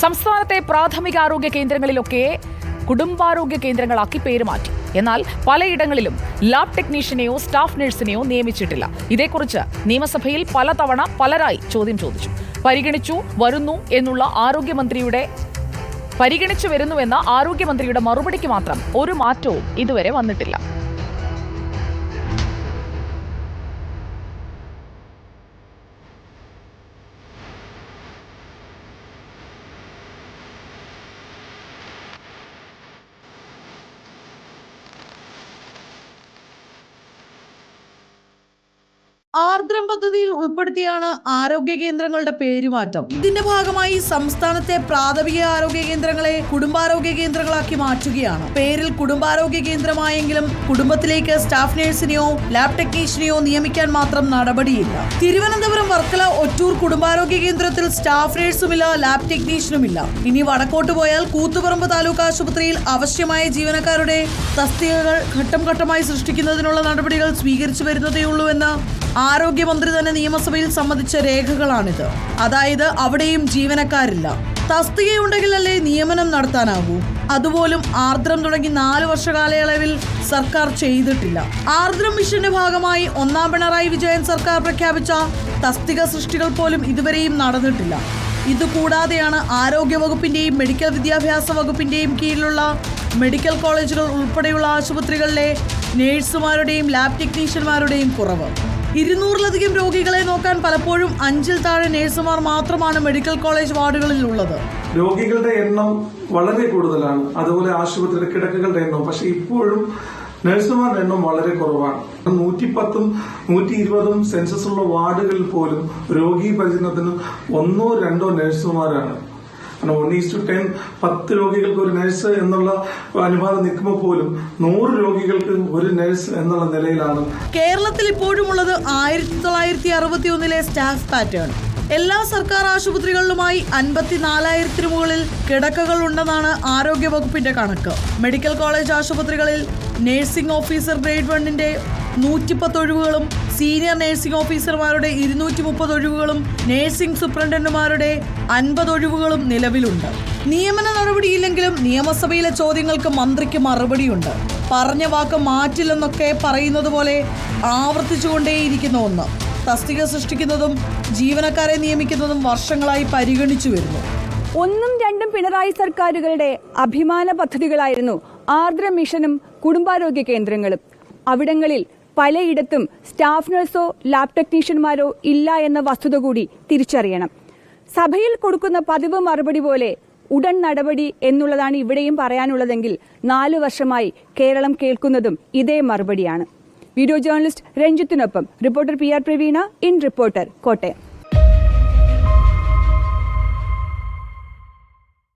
സംസ്ഥാനത്തെ പ്രാഥമിക ആരോഗ്യ കേന്ദ്രങ്ങളിലൊക്കെ കുടുംബാരോഗ്യ കേന്ദ്രങ്ങളാക്കി പേരുമാറ്റി എന്നാൽ പലയിടങ്ങളിലും ലാബ് ടെക്നീഷ്യനെയോ സ്റ്റാഫ് നഴ്സിനെയോ നിയമിച്ചിട്ടില്ല. ഇതേക്കുറിച്ച് നിയമസഭയിൽ പലതവണ പലരായി ചോദ്യം ചോദിച്ചു. പരിഗണിച്ചു വരുന്നു എന്നുള്ള ആരോഗ്യമന്ത്രിയുടെ പരിഗണിച്ചു വരുന്നുവെന്ന ആരോഗ്യമന്ത്രിയുടെ മറുപടിക്ക് മാത്രം ഒരു മാറ്റവും ഇതുവരെ വന്നിട്ടില്ല. ആർദ്രം പദ്ധതിയിൽ ഉൾപ്പെടുത്തിയാണ് ആരോഗ്യ കേന്ദ്രങ്ങളുടെ പേരുമാറ്റം. ഇതിന്റെ ഭാഗമായി സംസ്ഥാനത്തെ പ്രാഥമിക ആരോഗ്യ കേന്ദ്രങ്ങളെ കുടുംബാരോഗ്യ കേന്ദ്രങ്ങളാക്കി മാറ്റുകയാണ്. പേരിൽ കുടുംബാരോഗ്യ കേന്ദ്രമായെങ്കിലും കുടുംബത്തിലേക്ക് സ്റ്റാഫ് നഴ്സിനെയോ ലാബ് ടെക്നീഷ്യനെയോ നിയമിക്കാൻ മാത്രം നടപടിയില്ല. തിരുവനന്തപുരം വർക്കല ഒറ്റൂർ കുടുംബാരോഗ്യ കേന്ദ്രത്തിൽ സ്റ്റാഫ് നഴ്സുമില്ല ലാബ് ടെക്നീഷ്യനുമില്ല. ഇനി വടക്കോട്ട് പോയാൽ കൂത്തുപറമ്പ് താലൂക്ക് ആശുപത്രിയിൽ ആവശ്യമായ ജീവനക്കാരുടെ തസ്തികകൾ ഘട്ടം ഘട്ടമായി സൃഷ്ടിക്കുന്നതിനുള്ള നടപടികൾ സ്വീകരിച്ചു വരുന്നതേയുള്ളൂവെന്ന് ആരോഗ്യമന്ത്രി തന്നെ നിയമസഭയിൽ സമ്മതിച്ച രേഖകളാണിത്. അതായത് അവിടെയും ജീവനക്കാരില്ല. തസ്തികയുണ്ടെങ്കിലല്ലേ നിയമനം നടത്താനാകൂ അതുപോലും ആർദ്രം തുടങ്ങി നാല് വർഷ കാലയളവിൽ സർക്കാർ ചെയ്തിട്ടില്ല. ആർദ്രം മിഷന്റെ ഭാഗമായി ഒന്നാം പിണറായി വിജയൻ സർക്കാർ പ്രഖ്യാപിച്ച തസ്തിക സൃഷ്ടികൾ പോലും ഇതുവരെയും നടന്നിട്ടില്ല. ഇതുകൂടാതെയാണ് ആരോഗ്യ വകുപ്പിന്റെയും മെഡിക്കൽ വിദ്യാഭ്യാസ വകുപ്പിന്റെയും കീഴിലുള്ള മെഡിക്കൽ കോളേജുകൾ ഉൾപ്പെടെയുള്ള ആശുപത്രികളിലെ നേഴ്സുമാരുടെയും ലാബ് ടെക്നീഷ്യന്മാരുടെയും കുറവ്. ഇരുന്നൂറിലധികം രോഗികളെ നോക്കാൻ പലപ്പോഴും അഞ്ചിൽ താഴെ നഴ്സുമാർ മാത്രമാണ് മെഡിക്കൽ കോളേജ് വാർഡുകളിൽ ഉള്ളത് രോഗികളുടെ എണ്ണം വളരെ കൂടുതലാണ്. അതുപോലെ ആശുപത്രിയുടെ കിടക്കുകളുടെ എണ്ണം. പക്ഷെ ഇപ്പോഴും നഴ്സുമാരുടെ എണ്ണം വളരെ കുറവാണ്. നൂറ്റിപ്പത്തും നൂറ്റി ഇരുപതും സെൻസസ് ഉള്ള വാർഡുകളിൽ പോലും രോഗി പരിചരണത്തിന് ഒന്നോ രണ്ടോ നഴ്സുമാരാണ്. കാരണം വൺ ഈസ് ടു ടെൻ പത്ത് രോഗികൾക്ക് ഒരു നഴ്സ് എന്നുള്ള അനുപാതം നിൽക്കുമ്പോൾ പോലും നൂറ് രോഗികൾക്ക് ഒരു നഴ്സ് എന്നുള്ള നിലയിലാണ്. കേരളത്തിൽ ഇപ്പോഴുമുള്ളത് ആയിരത്തി തൊള്ളായിരത്തി അറുപത്തി ഒന്നിലെ സ്റ്റാഫ് പാറ്റേൺ. എല്ലാ സർക്കാർ ആശുപത്രികളിലുമായി അൻപത്തിനാലായിരത്തിന് മുകളിൽ കിടക്കകൾ ഉണ്ടെന്നാണ് ആരോഗ്യ വകുപ്പിന്റെ കണക്ക്. മെഡിക്കൽ കോളേജ് ആശുപത്രികളിൽ നഴ്സിംഗ് ഓഫീസർ ഗ്രേഡ് വണ്ണിന്റെ നൂറ്റിപ്പത്ത് ഒഴിവുകളും സീനിയർ നഴ്സിംഗ് ഓഫീസർമാരുടെ ഇരുന്നൂറ്റി മുപ്പത് ഒഴിവുകളും നഴ്സിംഗ് സൂപ്രണ്ടന്റുമാരുടെ അൻപത് ഒഴിവുകളും നിലവിലുണ്ട്. നിയമന നടപടിയില്ലെങ്കിലും നിയമസഭയിലെ ചോദ്യങ്ങൾക്ക് മന്ത്രിക്ക് മറുപടിയുണ്ട്. പറഞ്ഞ വാക്ക് മാറ്റില്ലെന്നൊക്കെ പറയുന്നത് പോലെ ആവർത്തിച്ചുകൊണ്ടേയിരിക്കുന്ന ഒന്ന്. തസ്തിക സൃഷ്ടിക്കുന്നതും ജീവനക്കാരെ നിയമിക്കുന്നതും വർഷങ്ങളായി പരിഗണിച്ചു വരുന്നു. ഒന്നും രണ്ടും പിണറായി സർക്കാരുകളുടെ അഭിമാന പദ്ധതികളായിരുന്നു ആർദ്ര മിഷനും കുടുംബാരോഗ്യ കേന്ദ്രങ്ങളും. അവിടങ്ങളിൽ പലയിടത്തും സ്റ്റാഫ് നഴ്സോ ലാബ് ടെക്നീഷ്യന്മാരോ ഇല്ല എന്ന വസ്തുത കൂടി തിരിച്ചറിയണം. സഭയിൽ കൊടുക്കുന്ന പതിവ് മറുപടി പോലെ ഉടൻ നടപടി എന്നുള്ളതാണ് ഇവിടെയും പറയാനുള്ളതെങ്കിൽ നാലു വർഷമായി കേരളം കേൾക്കുന്നതും ഇതേ മറുപടിയാണ്. Video journalist രഞ്ജിത്തിനൊപ്പം reporter P R Praveena in reporter Kottayam.